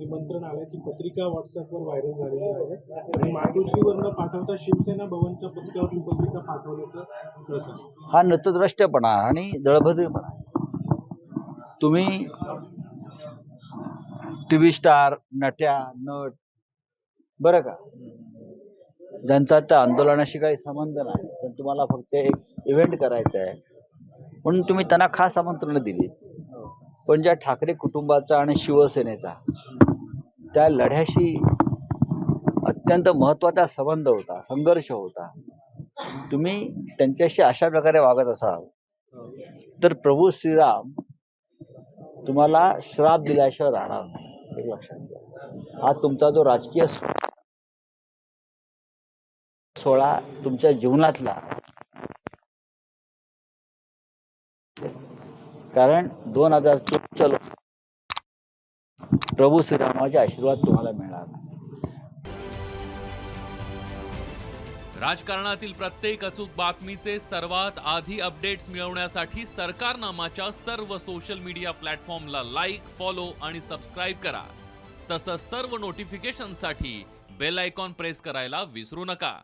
निमंत्रण आल्याची पत्रिका व्हॉट्सअपवर व्हायरल झालेली आहे. आणि मातोश्रीवरनं पाठवता शिवसेना भवनच्या पत्रिकावर ही पत्रिका पाठवल्याचं हा नतद्रष्टपणा आणि दळभद्रीपणा तुम्ही टी व्ही स्टार नट्या नट बरं का? ज्यांचा त्या आंदोलनाशी काही संबंध नाही पण तुम्हाला फक्त एक इव्हेंट करायचा आहे. म्हणून तुम्ही त्यांना खास आमंत्रण दिली. पण ज्या ठाकरे कुटुंबाचा आणि शिवसेनेचा त्या लढ्याशी अत्यंत महत्त्वाचा संबंध होता संघर्ष होता. तुम्ही त्यांच्याशी अशा प्रकारे वागत असाल. तर प्रभू श्रीराम तुम्हाला श्राप दिल्याशिवाय राहणार नाही हे लक्षात घ्या. हा तुमचा जो राजकीय सोहळा तुमच्या जीवनातला. कारण दोन हजार चोवीसच्या लोक प्रभू श्रीरामाचे आशीर्वाद तुम्हाला मिळणार. राजकारणातील प्रत्येक अचूक बातमीचे सर्वात आधी अपडेट्स मिळवण्यासाठी सरकारनामाच्या सर्व सोशल मीडिया प्लॅटफॉर्मला लाईक फॉलो आणि सबस्क्राईब करा. तसंच सर्व नोटिफिकेशनसाठी बेल आयकॉन प्रेस करायला विसरू नका.